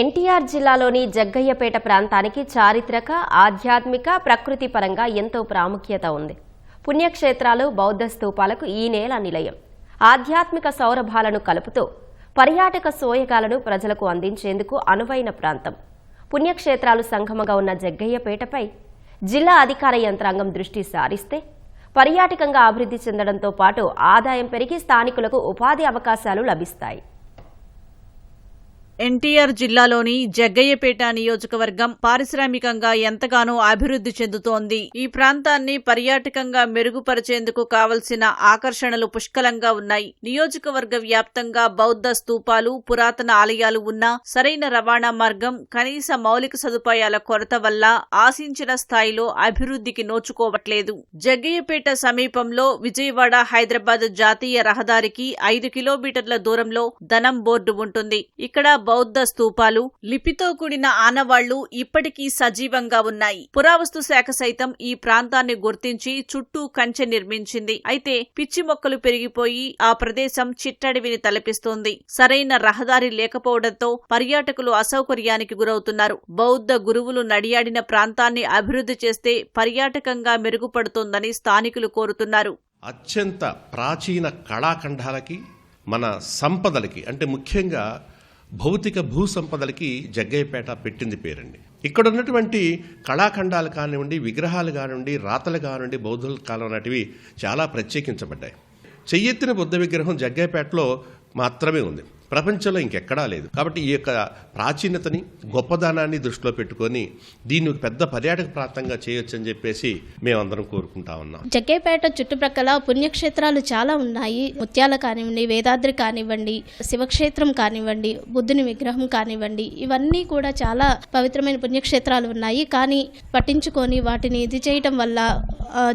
ఎన్టీఆర్ జిల్లాలోని జగ్గయ్యపేట ప్రాంతానికి చారిత్రక ఆధ్యాత్మిక ప్రకృతి పరంగా ఎంతో ప్రాముఖ్యత ఉంది. పుణ్యక్షేత్రాలు బౌద్ధ స్తూపాలకు ఈ నేల నిలయం. ఆధ్యాత్మిక సౌరభాలను కలుపుతూ పర్యాటక సోయగాలను ప్రజలకు అందించేందుకు అనువైన ప్రాంతం. పుణ్యక్షేత్రాలు సంఘముగా ఉన్న జగ్గయ్యపేటపై జిల్లా అధికార యంత్రాంగం దృష్టి సారిస్తే పర్యాటకంగా అభివృద్ధి చెందడంతో పాటు ఆదాయం పెరిగి స్థానికులకు ఉపాధి అవకాశాలు లభిస్తాయి. ఎన్టీఆర్ జిల్లాలోని జగ్గయ్యపేట నియోజకవర్గం పారిశ్రామికంగా ఎంతగానో అభివృద్ధి చెందుతోంది. ఈ ప్రాంతాన్ని పర్యాటకంగా మెరుగుపరిచేందుకు కావలసిన ఆకర్షణలు పుష్కలంగా ఉన్నాయి. నియోజకవర్గ వ్యాప్తంగా బౌద్ధ స్తూపాలు పురాతన ఆలయాలు ఉన్నా సరైన రవాణా మార్గం కనీస మౌలిక సదుపాయాల కొరత వల్ల ఆశించిన స్థాయిలో అభివృద్ధికి నోచుకోవట్లేదు. జగ్గయ్యపేట సమీపంలో విజయవాడ హైదరాబాద్ జాతీయ రహదారికి ఐదు కిలోమీటర్ల దూరంలో ధనం బోర్డు ఉంటుంది. ఇక్కడ బౌద్ధ స్తూపాలు లిపితో కూడిన ఆనవాళ్ళు ఇప్పటికీ సజీవంగా ఉన్నాయి. పురావస్తు శాఖ సైతం ఈ ప్రాంతాన్ని గుర్తించి చుట్టూ కంచె నిర్మించింది. అయితే పిచ్చి మొక్కలు పెరిగిపోయి ఆ ప్రదేశం చిట్టడివిని తలపిస్తోంది. సరైన రహదారి లేకపోవడంతో పర్యాటకులు అసౌకర్యానికి గురవుతున్నారు. బౌద్ధ గురువులు నడియాడిన ప్రాంతాన్ని అభివృద్ధి చేస్తే పర్యాటకంగా మెరుగుపడుతోందని స్థానికులు కోరుతున్నారు. అత్యంత ప్రాచీన కళాఖండాలకి మన సంపదలకి అంటే ముఖ్యంగా భౌతిక భూ సంపదలకి జగ్గయ్యపేట పెట్టింది పేరండి. ఇక్కడ ఉన్నటువంటి కళాఖండాలు కానివ్వండి విగ్రహాలు కానివ్వండి రాతలు కానివ్వండి బౌద్ధుల కాలం నాటివి చాలా ప్రత్యేకించబడ్డాయి. చెయ్యెత్తిన బుద్ధ విగ్రహం జగ్గయ్యపేటలో మాత్రమే ఉంది. ప్రపంచంలో ఇంకెక్కడా లేదు. కాబట్టి ఈ యొక్క ప్రాచీనతని గొప్పదనాన్ని దృష్టిలో పెట్టుకొని దీన్ని ఒక పెద్ద పర్యాటక ప్రాంతంగా చేయొచ్చని చెప్పేసి మేమందరం కోరుకుంటా ఉన్నాం. జగ్గేపేట చుట్టుప్రక్కల పుణ్యక్షేత్రాలు చాలా ఉన్నాయి. ముత్యాల కానివ్వండి వేదాద్రి కానివ్వండి శివక్షేత్రం కానివ్వండి బుద్ధుని విగ్రహం కానివ్వండి ఇవన్నీ కూడా చాలా పవిత్రమైన పుణ్యక్షేత్రాలు ఉన్నాయి. కానీ పట్టించుకొని వాటిని ఇది చేయటం వల్ల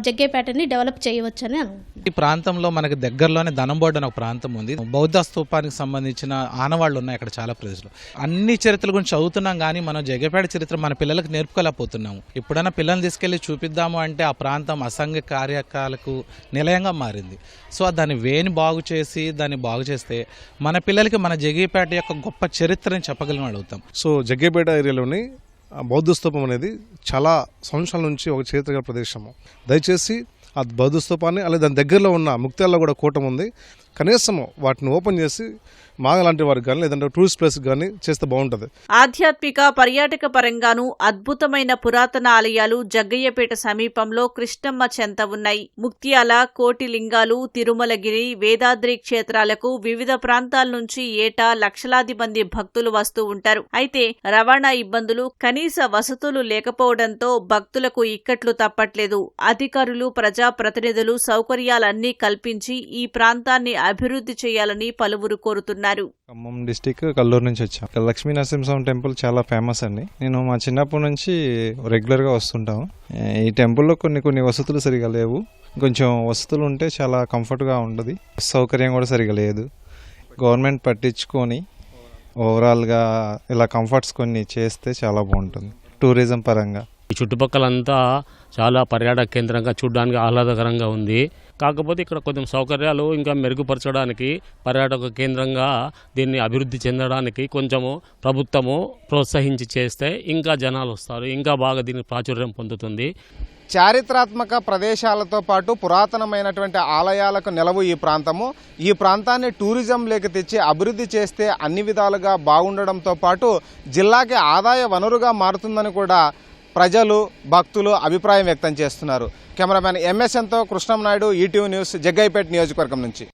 జగ్గేపేటని డెవలప్ చేయవచ్చని అనుకుంటున్నాను ఈ ప్రాంతంలో మనకి దగ్గరలోనే ధనంబోర్డు అనే ఒక ప్రాంతం ఉంది. బౌద్ధ స్తూపానికి సంబంధించిన ఆనవాళ్ళు ఉన్నాయి అక్కడ చాలా ప్రదేశాలు అన్ని చరిత్రల గురించి చదువుతున్నాం కానీ మనం జగపేట చరిత్ర మన పిల్లలకు నేర్పుకోలేకపోతున్నాము. ఎప్పుడైనా పిల్లల్ని తీసుకెళ్ళి చూపిద్దాము అంటే ఆ ప్రాంతం అసంఘ కార్యకాలకు నిలయంగా మారింది. సో దాన్ని వేని బాగు చేసి దాన్ని బాగు చేస్తే మన పిల్లలకి మన జగీపేట యొక్క గొప్ప చరిత్రని చెప్పగలం అడుగుతాం. సో జగ్గేపేట ఏరియాలోని బౌద్ధ స్తూపం అనేది చాలా సంవత్సరాల నుంచి ఒక చరిత్రగల ప్రదేశము. దయచేసి ఆ బౌద్ధ స్థూపాన్ని అలాగే దాని దగ్గరలో ఉన్న ముక్తాల్లో కూడా కూటం ఉంది. కనీసం వాటిని ఓపెన్ చేసి మాగలాంటి వారికి కానీ లేదంటే టూరిస్ట్ ప్లేస్ కానీ చేస్తే బాగుంటుంది. ఆధ్యాత్మిక పర్యాటక పరంగాను అద్భుతమైన పురాతన ఆలయాలు జగ్గయ్యపేట సమీపంలో కృష్ణమ్మ చెంత ఉన్నాయి. ముక్త్యాల కోటిలింగాలు తిరుమలగిరి వేదాద్రి క్షేత్రాలకు వివిధ ప్రాంతాల నుంచి ఏటా లక్షలాది మంది భక్తులు వస్తూ ఉంటారు. అయితే రవాణా ఇబ్బందులు కనీస వసతులు లేకపోవడంతో భక్తులకు ఇక్కట్లు తప్పట్లేదు. అధికారులు ప్రజాప్రతినిధులు సౌకర్యాలన్నీ కల్పించి ఈ ప్రాంతాన్ని అభివృద్ధి చేయాలని పలువురు కోరుతున్నారు. ఖమ్మం డిస్టిక్ కల్లూరు నుంచి వచ్చాం. లక్ష్మీ నరసింహస్వామి టెంపుల్ చాలా ఫేమస్ అండి. నేను మా చిన్నప్పటి నుంచి రెగ్యులర్గా వస్తుంటాము ఈ టెంపుల్లో కొన్ని కొన్ని వసతులు సరిగా లేవు. కొంచెం వసతులు ఉంటే చాలా కంఫర్ట్గా ఉండదు సౌకర్యం కూడా సరిగా లేదు. గవర్నమెంట్ పట్టించుకొని ఓవరాల్గా ఇలా కంఫర్ట్స్ కొన్ని చేస్తే చాలా బాగుంటుంది. టూరిజం పరంగా. ఈ చుట్టుపక్కలంతా చాలా పర్యాటక కేంద్రంగా చూడడానికి ఆహ్లాదకరంగా ఉంది. కాకపోతే ఇక్కడ కొంచెం సౌకర్యాలు ఇంకా మెరుగుపరచడానికి పర్యాటక కేంద్రంగా దీన్ని అభివృద్ధి చెందడానికి కొంచెము ప్రభుత్వము ప్రోత్సహించి చేస్తే ఇంకా జనాలు వస్తారు. ఇంకా బాగా దీని ప్రాచుర్యం పొందుతుంది. చారిత్రాత్మక ప్రదేశాలతో పాటు పురాతనమైనటువంటి ఆలయాలకు నెలవు ఈ ప్రాంతము. ఈ ప్రాంతాన్ని టూరిజం లేక తెచ్చి అభివృద్ధి చేస్తే అన్ని విధాలుగా బాగుండడంతో పాటు జిల్లాకి ఆదాయ వనరుగా మారుతుందని కూడా ప్రజలు భక్తులు అభిప్రాయం వ్యక్తం చేస్తున్నారు. కెమెరామ్యాన్ ఎంఎస్ఎన్తో కృష్ణం నాయుడు ఈటీవీ న్యూస్ జగ్గైపేట నియోజకవర్గం నుంచి.